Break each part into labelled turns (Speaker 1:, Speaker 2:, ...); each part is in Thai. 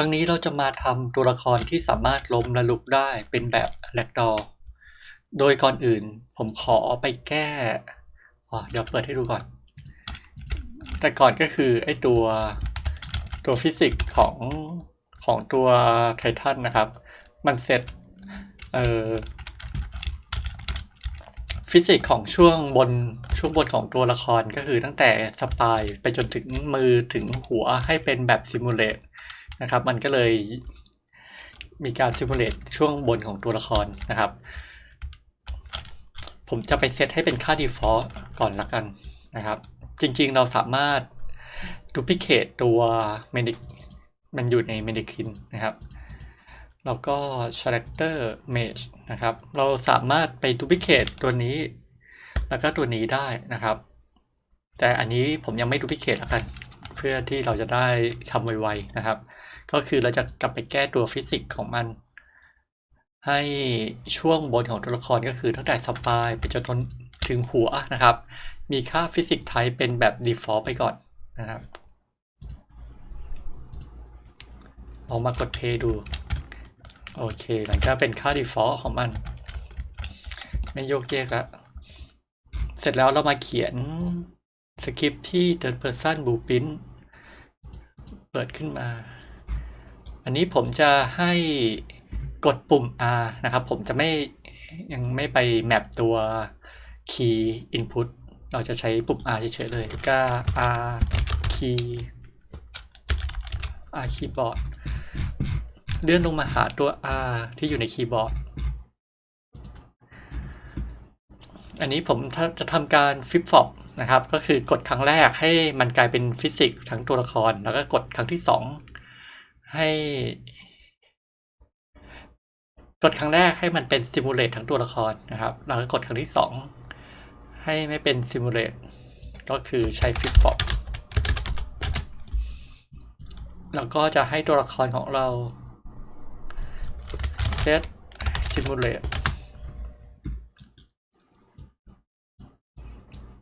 Speaker 1: ครั้งนี้เราจะมาทำตัวละครที่สามารถล้มและลุกได้เป็นแบบแลกดอร์โดยก่อนอื่นผมขอไปแก้อ๋อเดี๋ยวเปิดให้ดูก่อน แต่ก่อนก็คือไอ้ตัวตัวฟิสิกส์ของของตัวไททันนะครับ มันเซตเอ่อฟิสิกส์ของช่วงบนช่วงบนของตัวละครก็คือตั้งแต่สปายไปจนถึงมือถึงหัวให้เป็นแบบซิมูเลต นะครับ มันก็เลยมีการซิมูเลตช่วงบนของตัวละครนะครับ ผมจะไปเซตให้เป็นค่า default ก่อนละกันนะครับ จริงๆเราสามารถ duplicate ตัว medic มันอยู่ใน medikin นะครับ แล้วก็ character mesh นะครับ เราสามารถไป duplicate ตัวนี้ แล้วก็ตัวนี้ได้นะครับ แต่อันนี้ผมยังไม่ duplicate แล้วกัน เพื่อที่เราจะได้ทำไวๆนะครับ ก็คือเราจะกลับไปแก้ตัวฟิสิกส์ของมัน ให้ช่วงบนของตัวละครก็คือตั้งแต่สปายไปจนถึงหัวนะครับ มีค่าฟิสิกส์ไทป์เป็นแบบ default ไปก่อนนะครับลองมากด play ดู โอเค มันก็เป็นค่า default ของมัน ไม่โยกเยกแล้ว เสร็จแล้วเรามาเขียนสคริปที่ third person blueprint ปิดขึ้นมา อันนี้ผมจะให้กดปุ่ม R นะครับ ผมจะไม่ยังไม่ไปแมปตัว key input เราจะใช้ปุ่ม R เฉยๆเลยก็ R key R keyboard เลื่อนลงมาหาตัว R ที่อยู่ในคีย์บอร์ด อันนี้ผมจะทำการฟิปฟอป นะครับ ก็คือกดครั้งแรกให้มันกลายเป็นฟิสิกส์ทั้งตัวละคร แล้วก็กดครั้งที่สองให้ กดครั้งแรกให้มันเป็นซิมูเลตทั้งตัวละครนะครับ แล้วก็กดครั้งที่สองให้ไม่เป็นซิมูเลตก็คือใช้ฟิปฟอปแล้วก็จะให้ตัวละครของเรา set simulate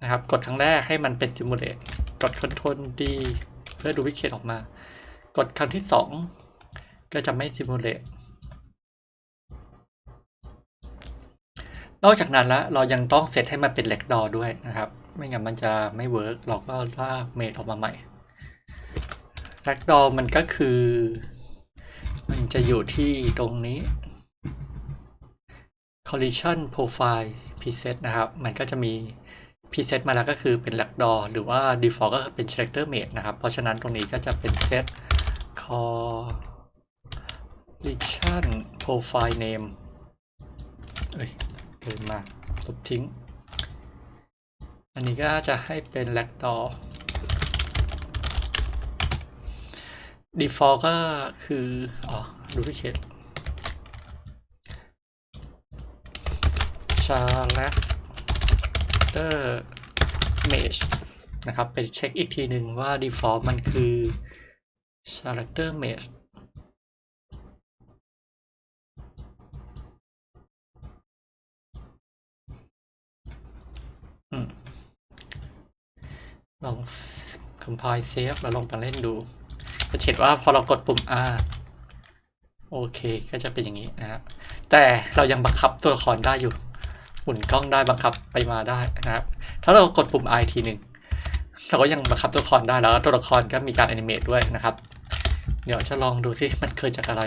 Speaker 1: นะครับ กดครั้งแรกให้มันเป็น simulate กด Ctrl D เพื่อดูวิเคตออกมา กดครั้งที่สองก็จะไม่ simulate นอกจากนั้นแล้วเรายังต้องเซตให้มันเป็น l e g d o r ด้วยนะครับ ไม่งั้นมันจะไม่เวิร์กเราก็ลากเมดออกมาใหม่ l e g d o r มันก็คือ มันจะอยู่ที่ตรงนี้ collision profile preset นะครับ มันก็จะมี พรีเซตมาแล้วก็คือเป็นหลักดอหรือว่า Default ก็คือเป็น Selector Mate นะครับ เพราะฉะนั้นตรงนี้ก็จะเป็นเซต Collection Profile Name เอ้ยเกินมาลบทิ้ง อันนี้ก็จะให้เป็น Blackdoor Default ก็คือ อ๋อ ดูพิเคทชาร์ล character mesh นะครับ ไปเช็คอีกทีหนึ่งว่า default มันคือ character mesh ลอง compile save แล้วลองมาเล่นดู จะเห็นว่าพอเรากดปุ่ม R โอเค ก็จะเป็นอย่างนี้นะครับแต่เรายังบังคับตัวละครได้อยู่ หมุนกล้องได้บังคับไปมาได้นะครับ ถ้าเรากดปุ่ม I ทีหนึ่งเราก็ยังบังคับตัวละครได้แล้วตัวละครก็มีการแอนิเมตด้วยนะครับ เดี๋ยวจะลองดูซิมันเกิดจากอะไร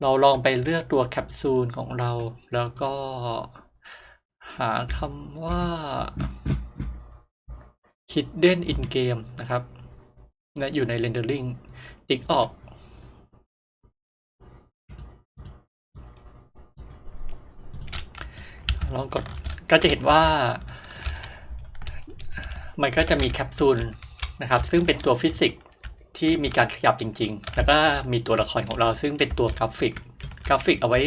Speaker 1: เราลองไปเลือกตัวแคปซูลของเรา แล้วก็หาคำว่า hidden in game นะครับนะอยู่ใน rendering ติ๊กออก ลองกดก็จะเห็นว่า มันก็จะมีแคปซูลนะครับ ซึ่งเป็นตัวฟิสิกส์ที่มีการขยับจริง ๆ แล้วก็มีตัวละครของเราซึ่งเป็นตัวกราฟิก กราฟิกเอาไว้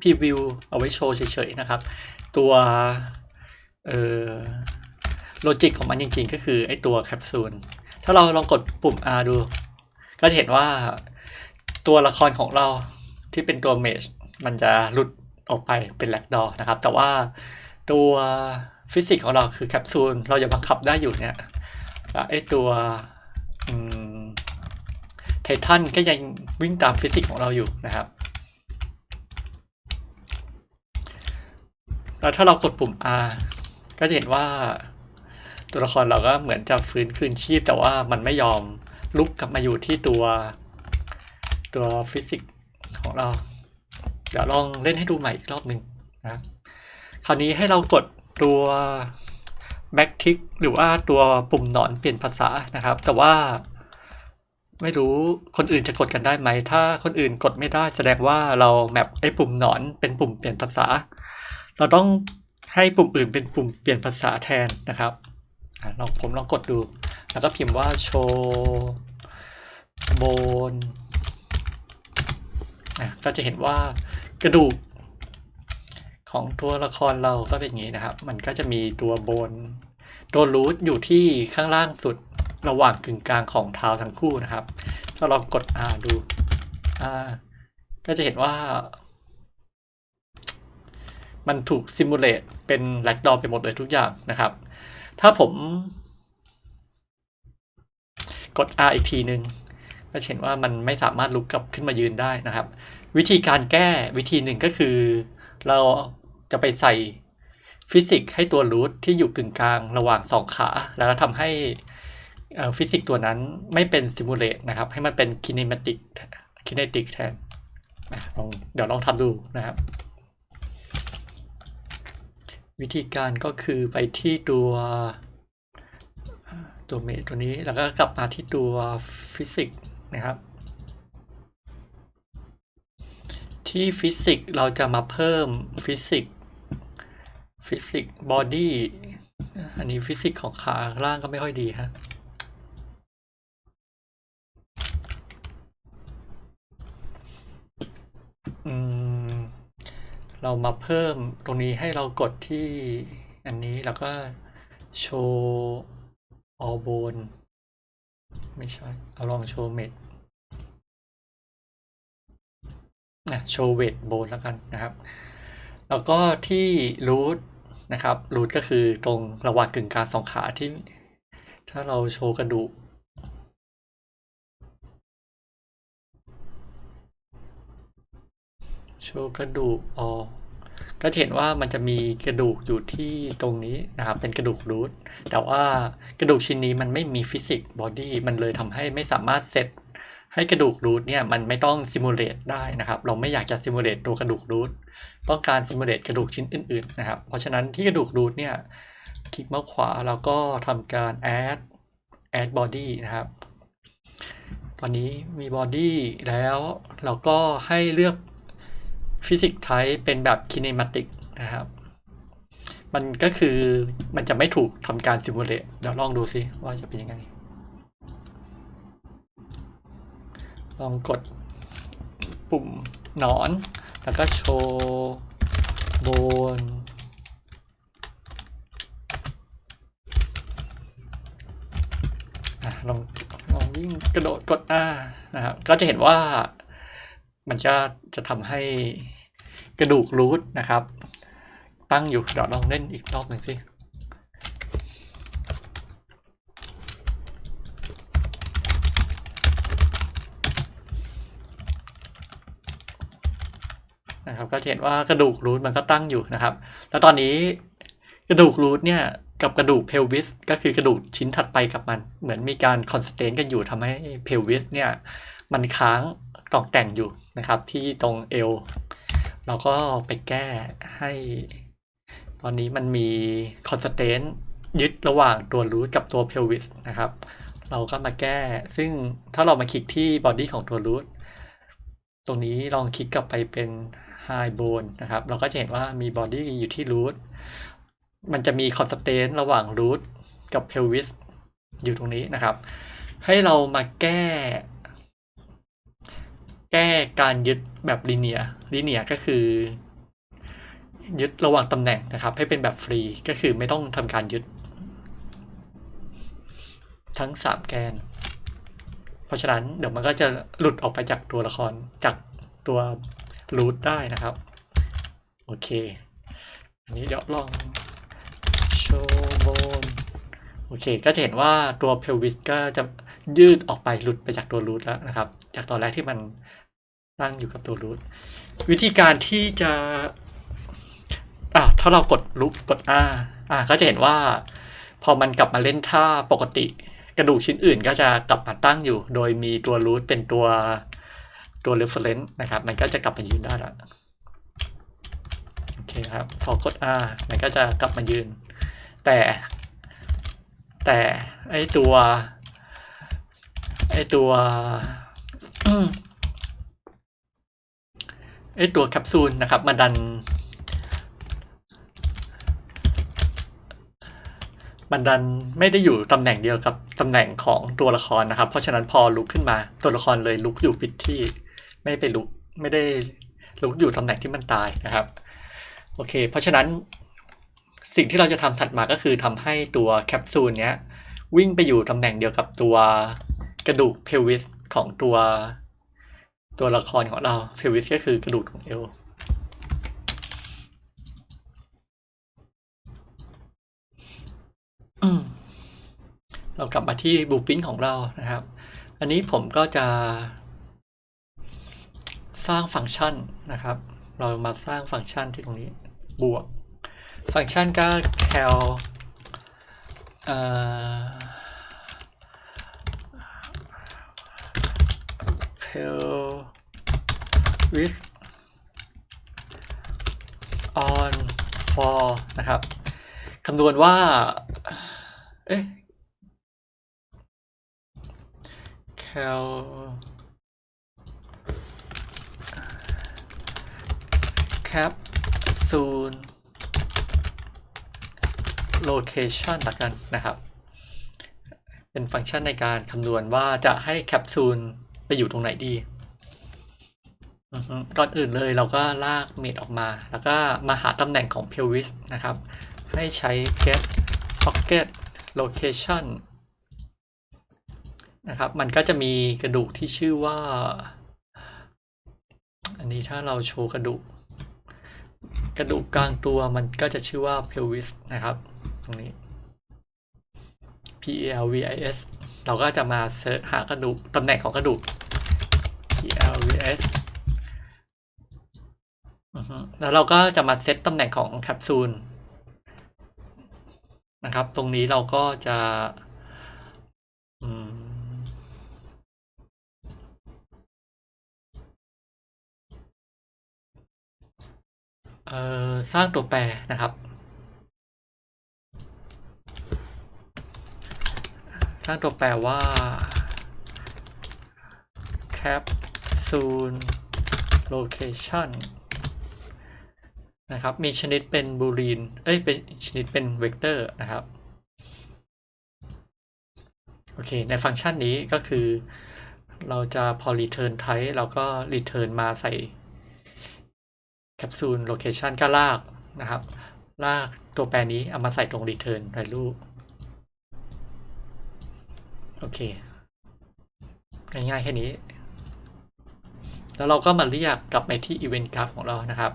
Speaker 1: พรีวิวเอาไว้โชว์เฉยๆนะครับ ตัวเออโลจิกของมันจริงๆ ก็คือไอตัวแคปซูล ถ้าเราลองกดปุ่ม R ดู ก็จะเห็นว่าตัวละครของเราที่เป็นตัวเมจมันจะหลุด ออกไปเป็นแลกดอนะครับ แต่ว่าตัวฟิสิกส์ของเราคือแคปซูลเราจะบังคับได้อยู่เนี่ยไอตัวทันก็ยังวิ่งตามฟิสิกส์ของเราอยู่นะครับแล้วถ้าเรากดปุ่ม R ก็จะเห็นว่า ตัวละครเราก็เหมือนจะฟื้นคืนชีพ แต่ว่ามันไม่ยอมลุกกลับมาอยู่ที่ตัวตัวฟิสิกส์ของเรา เดี๋ยวลองเล่นให้ดูใหม่อีกรอบหนึ่งนะคราวนี้ให้เรากดตัว back tick หรือว่าตัวปุ่มหนอนเปลี่ยนภาษานะครับ แต่ว่าไม่รู้คนอื่นจะกดกันได้ไหม ถ้าคนอื่นกดไม่ได้แสดงว่าเราแมปไอ้ปุ่มหนอนเป็นปุ่มเปลี่ยนภาษา เราต้องให้ปุ่มอื่นเป็นปุ่มเปลี่ยนภาษาแทนนะครับลองผมลองกดดู แล้วก็พิมพ์ว่าโชว์โบนก็จะเห็นว่า กระดูกของตัวละครเราก็เป็นอย่างนี้นะครับ มันก็จะมีตัวบน ตัวรูทอยู่ที่ข้างล่างสุดระหว่างกึ่งกลางของเท้าทั้งคู่นะครับถ้าลองกด R ดู R ก็จะเห็นว่า มันถูกซิมูเลตเป็นแลกดอไปหมดเลยทุกอย่างนะครับ ถ้าผมกด R อีกทีหนึ่งก็เห็นว่ามันไม่สามารถลุกกลับขึ้นมายืนได้นะครับ วิธีการแก้วิธีหนึ่งก็คือ เราจะไปใส่ฟิสิกส์ให้ตัวรูทที่อยู่กึ่งกลางระหว่างสองขา แล้วทำให้ฟิสิกส์ตัวนั้นไม่เป็นซิมูเลตนะครับ ให้มันเป็นคิน e มติกคิน e ติกแทนลองเดี๋ยวลองทำดูนะครับ วิธีการก็คือไปที่ตัวตัวเมทตัวนี้แล้วก็กลับมาที่ตัวฟิสิกส์นะครับ ที่ฟิสิกส์เราจะมาเพิ่มฟิสิกส์ฟิสิกส์บอดี้อันนี้ฟิสิกส์ของขาล่างก็ไม่ค่อยดีฮะอืมเรามาเพิ่มตรงนี้ให้เรากดที่อันนี้แล้วก็โชว์ออโบนไม่ใช่ เอาลองโชว์เม็ด นะโชว์เวทโบนแล้วกันนะครับ แล้วก็ที่รูทนะครับรูทก็คือตรงระหว่างกึ่งกลางสองขาที่ ถ้าเราโชว์กระดูกโชว์กระดูกออก็เห็นว่ามันจะมีกระดูกอยู่ที่ตรงนี้นะครับ เป็นกระดูกรูทแต่ว่ากระดูกชิ้นนี้มันไม่มีฟิสิกส์บอดี้มันเลยทำให้ไม่สามารถเซต ให้กระดูกรูทเนี่ยมันไม่ต้องซิมูเลตได้นะครับ เราไม่อยากจะซิมูเลตตัวกระดูกรูทต้องการซิมูเลตกระดูกชิ้นอื่นๆนะครับ เพราะฉะนั้นที่กระดูกรูทเนี่ยคลิกเมาส์ขวาแล้วก็ทำการ add add body นะครับ ตอนนี้มีบอดีแล้วเราก็ให้เลือกฟิสิกส์ไทป์เป็นแบบคิน e มติกนะครับ มันก็คือมันจะไม่ถูกทำการซิมูเลตเดี๋ยวลองดูซิว่าจะเป็นยังไง ลองกดปุ่มหนอน แล้วก็โชว์บนลองลองวิ่งกระโดดกด R นะครับ ก็จะเห็นว่ามันจะจะทำให้กระดูกรูทนะครับ ตั้งอยู่เดี๋ยวลองเล่นอีกรอบหนึ่งสิ นะครับ ก็เห็นว่ากระดูกรูทมันก็ตั้งอยู่นะครับ แล้วตอนนี้กระดูกรูทเนี่ยกับกระดูกเพลวิสก็คือกระดูกชิ้นถัดไปกับมัน เหมือนมีการคอนสแตนต์กันอยู่ทำให้เพลวิสเนี่ยมันค้างกล่องแต่งอยู่นะครับ ที่ตรงเอวเราก็ไปแก้ให้ ตอนนี้มันมีคอนสแตนต์ยึดระหว่างตัวรูทกับตัวเพลวิสนะครับ เราก็มาแก้ ซึ่งถ้าเรามาคลิกที่บอดี้ของตัวรูทตรงนี้ลองคลิกกลับไปเป็น High Bone นะครับ เราก็จะเห็นว่ามีบอดี้อยู่ที่รูทมันจะมีคอนสแตนต์ระหว่างรูทกับเพลวิสอยู่ตรงนี้นะครับ ให้เรามาแก้ แก้การยึดแบบลีเนียลีเนียก็คือ ยึดระหว่างตำแหน่งนะครับ ให้เป็นแบบฟรีก็คือไม่ต้องทำการยึด ทั้งสามแกนเพราะฉะนั้นเดี๋ยวมันก็จะหลุดออกไปจากตัวละครจากตัว รูทได้นะครับ โอเค อันนี้เดี๋ยวลองโชว์บนโอเค ก็จะเห็นว่าตัวเพลวิสก็จะยืดออกไปหลุดไปจากตัวรูทแล้วนะครับ จากตอนแรกที่มันตั้งอยู่กับตัวรูทวิธีการที่จะอ่าถ้าเรากดลุกกด R อ่าก็จะเห็นว่า พอมันกลับมาเล่นท่าปกติ กระดูกชิ้นอื่นก็จะกลับมาตั้งอยู่ โดยมีตัวรูทเป็นตัว ตัว reference นะครับ มันก็จะกลับมายืนได้แล้วโอเคครับพอกด R มันก็จะกลับมายืน แต่ แต่ไอตัวไอตัวไอตัวแคปซูลนะครับ มาดัน มันดันไม่ได้อยู่ตำแหน่งเดียวกับตำแหน่งของตัวละครนะครับ เพราะฉะนั้นพอลุกขึ้นมาตัวละครเลยลุกอยู่ผิดที่ ไม่ไปลุกไม่ได้ลุกอยู่ตำแหน่งที่มันตายนะครับโอเค เพราะฉะนั้นสิ่งที่เราจะทำถัดมาก็คือทำให้ตัวแคปซูลเนี้ยวิ่งไปอยู่ตำแหน่งเดียวกับตัวกระดูกเพลวิสของตัว ตัวละครของเราเพลวิสก็คือกระดูกของเอวเรากลับมาที่บูปินของเรานะครับ อันนี้ผมก็จะ สร้างฟังก์ชันนะครับ เรามาสร้างฟังก์ชันที่ตรงนี้บวก ฟังก์ชันก็ cal เอ่อ pel with on for นะครับคำนวณว่า เอ๊ะ cal capsule location ละกันนะครับ เป็นฟังก์ชันในการคำนวณว่าจะให้แคปซูลไปอยู่ตรงไหนดี ก่อนอื่นเลยเราก็ลากเมดออกมา แล้วก็มาหาตำแหน่งของ pelvis นะครับ ให้ใช้ get pocket location นะครับ มันก็จะมีกระดูกที่ชื่อว่า อันนี้ถ้าเราโชว์กระดูก กระดูกกลางตัวมันก็จะชื่อว่า pelvis นะครับ ตรงนี้ P E L V I S เราก็จะมาเสิร์ชหากระดูกตำแหน่งของกระดูก P L V S แล้วเราก็จะมาเซตตำแหน่งของแคปซูลนะครับ ตรงนี้เราก็จะ อืม เอ่อสร้างตัวแปรนะครับ สร้างตัวแปรว่า capsule location นะครับ มีชนิดเป็นบูลีน เอ้ย เป็นชนิดเป็นเวกเตอร์นะครับ โอเค ในฟังก์ชันนี้ก็คือ เราจะพอ return type เราก็ return มาใส่ capsule location ก็ลากนะครับ ลากตัวแปรนี้เอามาใส่ตรง return value โอเค ง่ายๆแค่นี้ แล้วเราก็มาเรียกกลับไปที่ event graph ของเรานะครับ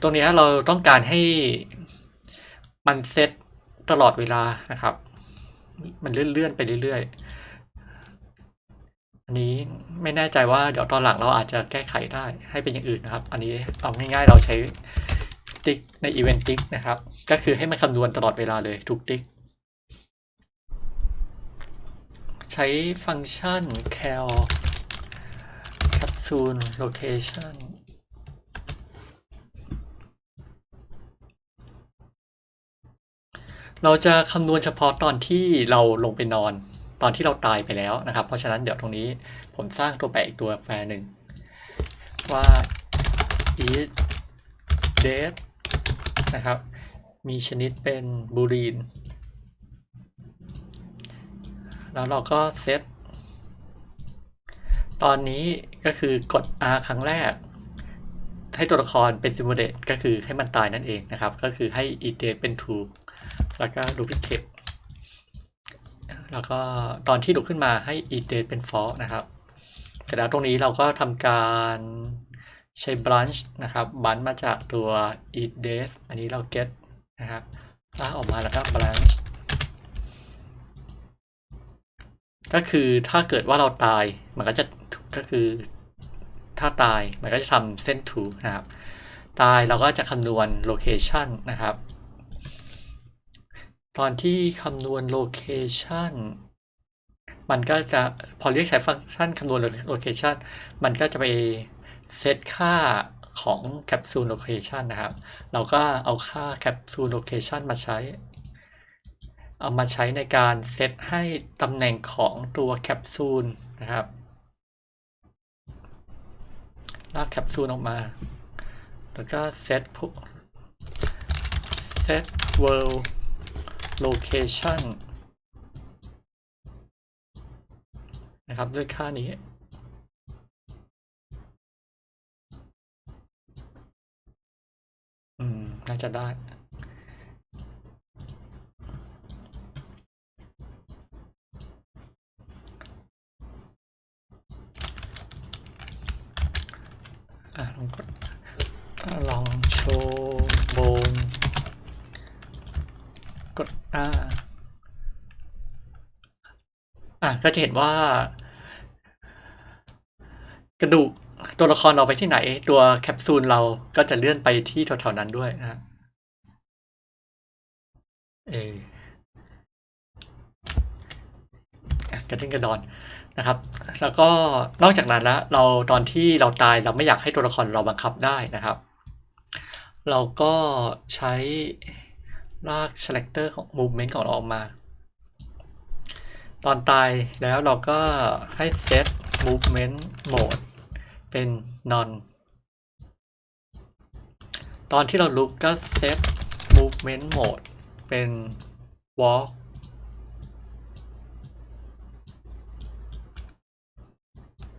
Speaker 1: ตรงนี้เราต้องการให้มันเซตตลอดเวลานะครับ มันเลื่อนๆไปเรื่อยๆ อันนี้ไม่แน่ใจว่าเดี๋ยวตอนหลังเราอาจจะแก้ไขได้ให้เป็นอย่างอื่นนะครับ อันนี้เอาง่ายๆเราใช้ติ๊กใน event ติ๊กนะครับ ก็คือให้มันคำนวณตลอดเวลาเลยทุกติ๊ก ใช้ฟังก์ชัน cal capsule location เราจะคำนวณเฉพาะตอนที่เราลงไปนอน ตอนที่เราตายไปแล้วนะครับ เพราะฉะนั้นเดี๋ยวตรงนี้ผมสร้างตัวแปรอีกตัวแปรหนึ่งว่า is dead นะครับ มีชนิดเป็นบูลีน แล้วเราก็เซต ตอนนี้ก็คือกด R ครั้งแรก ให้ตัวละครเป็น simulate ก็คือให้มันตายนั่นเองนะครับ ก็คือให้ iterate เป็น true แล้วก็ duplicate แล้วก็ตอนที่ลุกขึ้นมาให้ iterate เป็น false นะครับ เสร็จแล้วตรงนี้เราก็ทำการใช้ branch นะครับ branch มาจากตัว it days อันนี้เรา get นะครับลากออกมาแล้วก็ branch ก็คือถ้าเกิดว่าเราตายมันก็จะก็คือถ้าตายมันก็จะทำเส้นถูนะครับ ตายเราก็จะคำนวณโลเคชันนะครับ ตอนที่คำนวณโลเคชันมันก็จะพอเรียกใช้ฟังก์ชันคำนวณโลเคชันมันก็จะไปเซตค่าของแคปซูลโลเคชันนะครับ เราก็เอาค่าแคปซูลโลเคชันมาใช้ เอามาใช้ในการเซตให้ตำแหน่งของตัวแคปซูลนะครับลากแคปซูลออกมา แล้วก็เซตพ วก set world location นะครับด้วยค่านี้ อืม น่าจะได้ อะลองกดอะลองโชว์โบนกด อ่า อะก็จะเห็นว่า กระดูกตัวละครเราไปที่ไหน ตัวแคปซูลเราก็จะเลื่อนไปที่แถวๆนั้นด้วยนะฮะเอกระเด้งกระดอนนะครับ แล้วก็นอกจากนั้นแล้วเราตอนที่เราตายเราไม่อยากให้ตัวละครเราบังคับได้นะครับ เราก็ใช้ลาก selector ของ movement ของเราออกมา ตอนตายแล้วเราก็ให้ set movement mode เป็น non ตอนที่เราลุกก็ set movement mode เป็น walk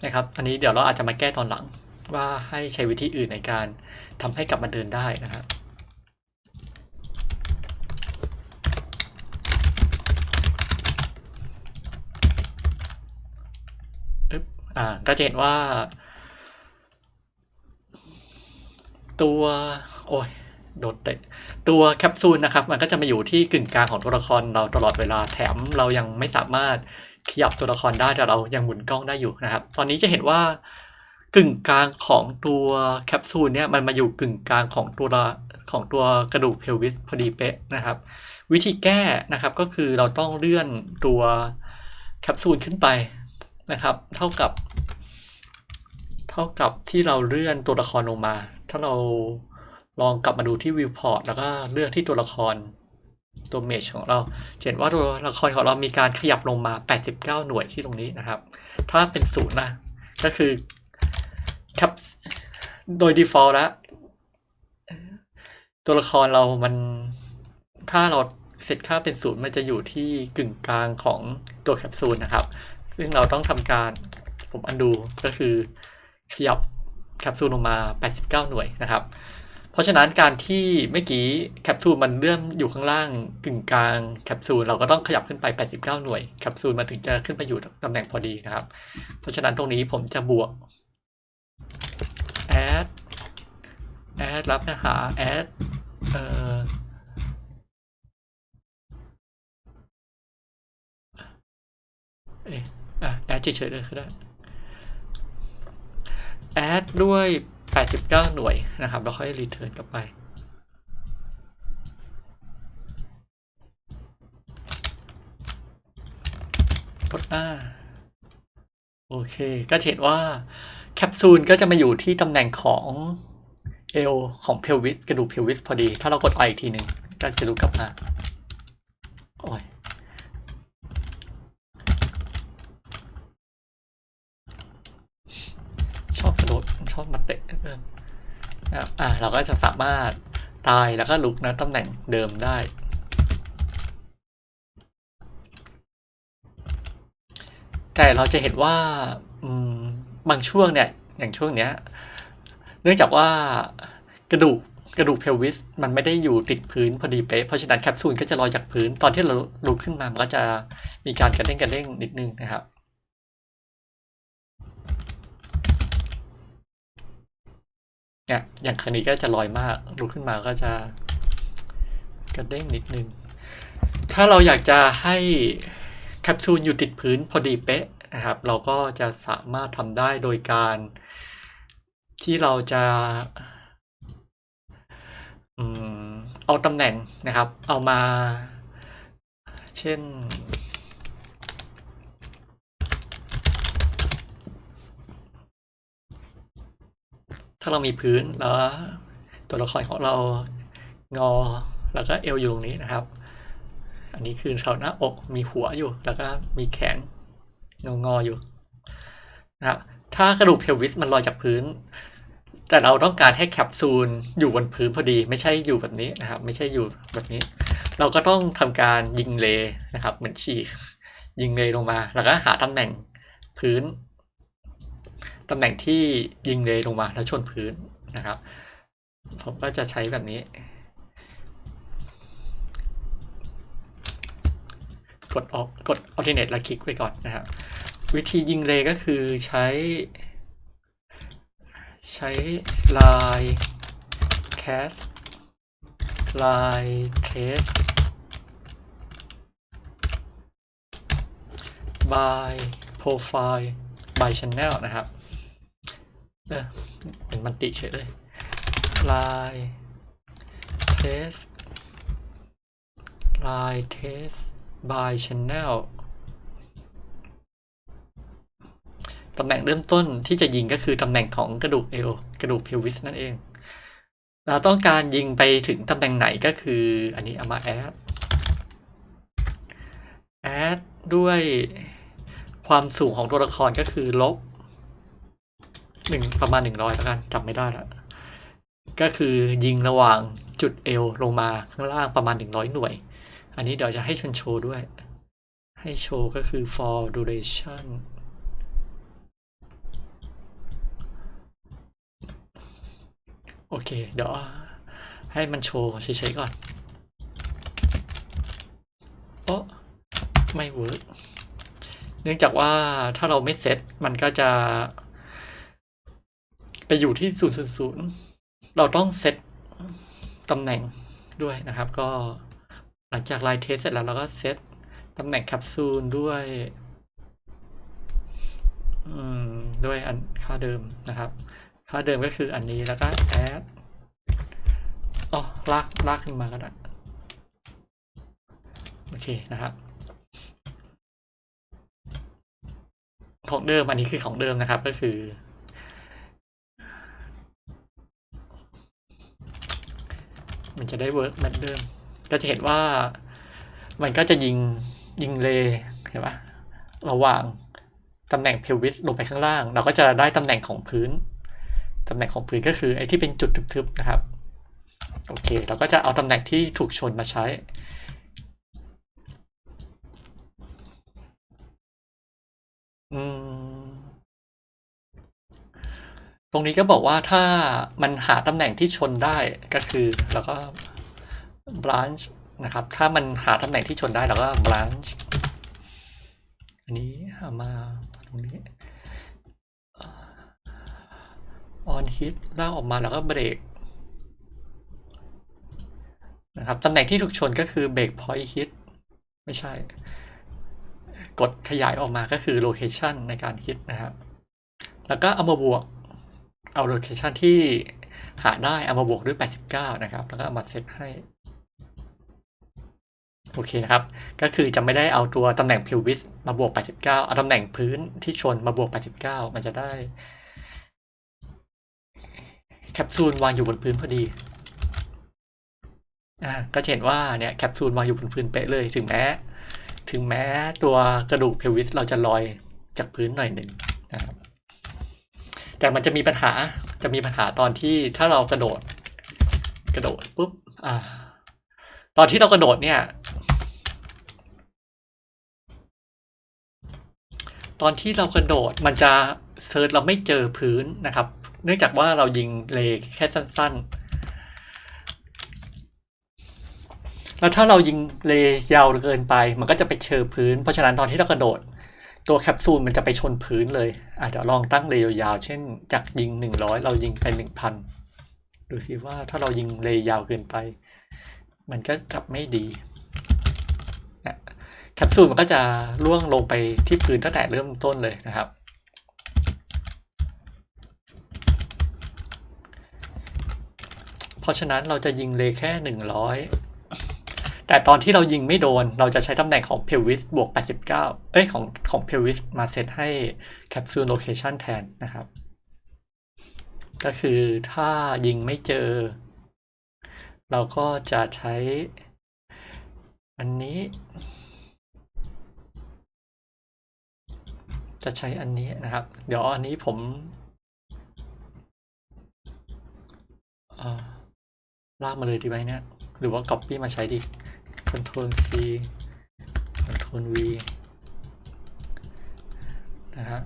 Speaker 1: นะครับ อันนี้เดี๋ยวเราอาจจะมาแก้ตอนหลังว่าให้ใช้วิธีอื่นในการทำให้กลับมาเดินได้นะครับ อ่า ก็จะเห็นว่า ตัว โอ้ยโดนเตะตัวแคปซูลนะครับ มันก็จะมาอยู่ที่กึ่งกลางของตัวละครเราตลอดเวลาแถมเรายังไม่สามารถขยับตัวละครได้แต่เรายังหมุนกล้องได้อยู่นะครับ ตอนนี้จะเห็นว่ากึ่งกลางของตัวแคปซูลเนี่ยมันมาอยู่กึ่งกลางของตัวของตัวกระดูกเพลวิสพอดีเป๊ะนะครับ วิธีแก้นะครับก็คือเราต้องเลื่อนตัวแคปซูลขึ้นไป นะครับ เท่ากับ เท่ากับที่เราเลื่อนตัวละครลงมา ถ้าเราลองกลับมาดูที่วิวพอร์ตแล้วก็เลือกที่ตัวละครตัวเมจของเราเห็นว่าตัวละครของเรามีการขยับลงมา 89 หน่วยที่ตรงนี้นะครับ ถ้าเป็นศูนย์นะก็คือแคปโดย default แล้วตัวละครเรามันถ้าเราเซตค่าเป็นศูนย์มันจะอยู่ที่กึ่งกลางของตัวแคปซูลนะครับ ซึ่งเราต้องทำการผมอันดูก็คือขยับแคปซูลลงมา 89 หน่วยนะครับ เพราะฉะนั้นการที่เมื่อกี้แคปซูลมันเลื่อนอยู่ข้างล่างกึ่งกลางแคปซูลเราก็ต้องขยับขึ้นไป 89 หน่วยแคปซูลมันถึงจะขึ้นไปอยู่ตำแหน่งพอดีนะครับ เพราะฉะนั้นตรงนี้ผมจะบวก add add รับเนื้อหา add เอ่อ เอ๊ะ อะ add เฉยๆเลยก็ได้ add ด้วย 89 หน่วยนะครับ แล้วค่อย return กลับไป กด R โอเค ก็เห็นว่าแคปซูลก็จะมาอยู่ที่ตำแหน่งของเอวของเพลวิสกระดูกเพลวิสพอดี ถ้าเรากด I อีกทีหนึ่งก็จะดูกลับมาโอ้ย ชอบกระโดดช อบมาเตะเหลือนนะครับอ่าเราก็จะสามารถตายแล้วก็ลุกนะตำแหน่งเดิมได้ แต่เราจะเห็นว่าบางช่วงเนี่ย อย่างช่วงเนี้ย เนื่องจากว่ากระดูกกระดูกเพลวิสมันไม่ได้อยู่ติดพื้นพอดีเป๊ะเพราะฉะนั้นแคปซูลก็จะลอยจากพื้นตอนที่เราลุกขึ้นมามันก็จะมีการกระเด้งกระเด้งนิดนึงนะครับ เนี่ยอย่างครั้งนี้ก็จะลอยมากลุกขึ้นมาก็จะกระเด้งนิดนึง ถ้าเราอยากจะให้แคปซูลอยู่ติดพื้นพอดีเป๊ะนะครับ เราก็จะสามารถทำได้โดยการ ที่เราจะอเอาตำแหน่งนะครับ เอามา เช่น ถ้าเรามีพื้นแล้วตัวละครของเรางอ แล้วก็เอวอยู่ตรงนี้นะครับ อันนี้คือเขาหน้าอกมีหัวอยู่ แล้วก็มีแขนงองออยู่นะครับถ้ากระดูกเพลวิสมันลอยจากพื้น แต่เราต้องการให้แคปซูลอยู่บนพื้นพอดี ไม่ใช่อยู่แบบนี้นะครับ ไม่ใช่อยู่แบบนี้ เราก็ต้องทำการยิงเลนะครับ เหมือนฉีกยิงเลลงมา แล้วก็หาตำแหน่งพื้น ตำแหน่งที่ยิงเลลงมาแล้วชนพื้นนะครับ ผมก็จะใช้แบบนี้ กดออกกด alternate แล้วคลิกไปก่อนนะครับ วิธียิงเลก็คือใช้ ใช้ลาย cast ลาย test by profile by channel นะครับ เออเป็นมันติเฉยเลยลาย test ลาย test by channel ตำแหน่งเริ่มต้นที่จะยิงก็คือตำแหน่งของกระดูกเอวกระดูกพิววิสนั่นเอง เราต้องการยิงไปถึงตำแหน่งไหนก็คืออันนี้เอามาแอดแอดด้วยความสูงของตัวละครก็คือลบ หนึ่งประมาณหนึ่งร้อยแล้วกันจำไม่ได้ล้วก็คือยิงระหว่างจุดเอวลงมาข้างล่างประมาณหนึ่งร้อยหน่วย อันนี้เดี๋ยวจะให้ชันโชว์ด้วย ให้โชว์ก็คือ for duration โอเค เดี๋ยวให้มันโชว์เฉยๆก่อน โอ้ไม่เวิร์กเนื่องจากว่าถ้าเราไม่เซตมันก็จะ ไปอยู่ที่ 000 เราต้องเซตตำแหน่งด้วยนะครับ ก็หลังจากไลน์เทสเสร็จแล้วเราก็เซตตำแหน่งแคปซูลด้วยอืมด้วยอันค่าเดิมนะครับ ค่าเดิมก็คืออันนี้แล้วก็แอดอ๋อลากลากขึ้นมาก็ได้โอเคนะครับ ของเดิมอันนี้คือของเดิมนะครับก็คือ มันจะได้เวิร์กเหมือนเดิม ก็จะเห็นว่ามันก็จะยิงยิงเลเห็นปะระหว่างตำแหน่งเพลวิสลงไปข้างล่าง เราก็จะได้ตำแหน่งของพื้นตำแหน่งของพื้นก็คือไอ้ที่เป็นจุดทึบๆนะครับ โอเค เราก็จะเอาตำแหน่งที่ถูกชนมาใช้อืม ตรงนี้ก็บอกว่าถ้ามันหาตำแหน่งที่ชนได้ก็คือเราก็ branch นะครับ ถ้ามันหาตำแหน่งที่ชนได้เราก็ branch อันนี้เอามาตรงนี้ on hit ลากออกมาแล้วก็เบรกนะครับตำแหน่งที่ถูกชนก็คือ break point hit ไม่ใช่ กดขยายออกมาก็คือ location ในการ hit นะครับ แล้วก็เอามาบวก เอา location ที่หาได้เอามาบวกด้วย 89 นะครับ แล้วก็เอามาเซตให้ โอเคนะครับ ก็คือจะไม่ได้เอาตัวตำแหน่ง pelvis มาบวก 89 เอาตำแหน่งพื้นที่ชนมาบวก 89 มันจะได้ แคปซูลวางอยู่บนพื้นพอดีอ่าก็เห็นว่าเนี่ยแคปซูลวางอยู่บนพื้นเป๊ะเลยถึงแม้ถึงแม้ตัวกระดูกเพลวิสเราจะลอยจากพื้นหน่อยหนึ่งนะครับ แต่มันจะมีปัญหาจะมีปัญหาตอนที่ถ้าเรากระโดด กระโดดปุ๊บอ่า ตอนที่เรากระโดดเนี่ย ตอนที่เรากระโดดมันจะเซิร์ชเราไม่เจอพื้นนะครับ เนื่องจากว่าเรายิงเลแค่สั้น ๆ แล้วถ้าเรายิงเลยาวเกินไป มันก็จะไปเจอพื้น เพราะฉะนั้นตอนที่เรากระโดด ตัวแคปซูลมันจะไปชนพื้นเลยอะเดี๋ยวลองตั้งเลยยาวๆเช่นจากยิงหนึ่งร้อยเรายิงไปหนึ่งพันดูสิว่าถ้าเรายิงเลยยาวเกินไป มันก็จับไม่ดีแคปซูลมันก็จะล่วงลงไปที่พื้นตั้งแต่เริ่มต้นเลยนะครับ เพราะฉะนั้นเราจะยิงเลยแค่หนึ่งร้อย แต่ตอนที่เรายิงไม่โดน เราจะใช้ตำแหน่งของ pelvis บวก 89 เอ้ยของของ pelvis มาเซตให้ capsule location แทนนะครับ ก็คือถ้ายิงไม่เจอ เราก็จะใช้ อันนี้ จะใช้อันนี้นะครับ เดี๋ยวอันนี้ผมเอ่อลากมาเลยดีไหมเนี่ย หรือว่า Copy มาใช้ดิ Ctrl C Ctrl V นะฮะ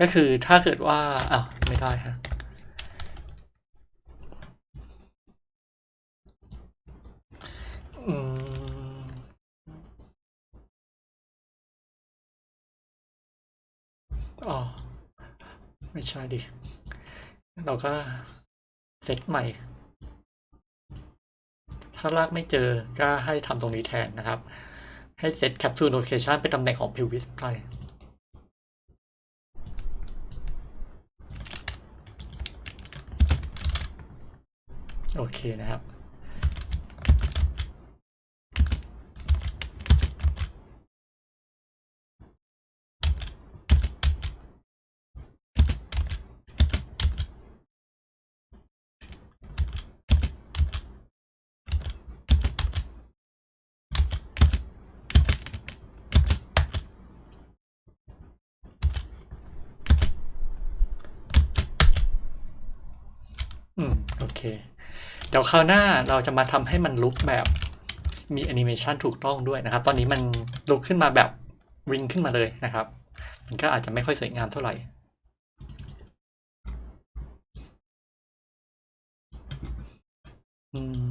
Speaker 1: ก็คือถ้าเกิดว่าอ้าวไม่ได้ฮะอืมอ๋อ ไม่ใช่ดิ เราก็เซตใหม่ ถ้าลากไม่เจอก็ให้ทำตรงนี้แทนนะครับ ให้เซตแคปซูลโลเคชันเป็นตำแหน่งของพิวิสไปโอเคนะครับ อืม โอเค เดี๋ยวคราวหน้าเราจะมาทำให้มันลุกแบบมีแอนิเมชันถูกต้องด้วยนะครับ ตอนนี้มันลุกขึ้นมาแบบวิ่งขึ้นมาเลยนะครับ มันก็อาจจะไม่ค่อยสวยงามเท่าไหร่อืม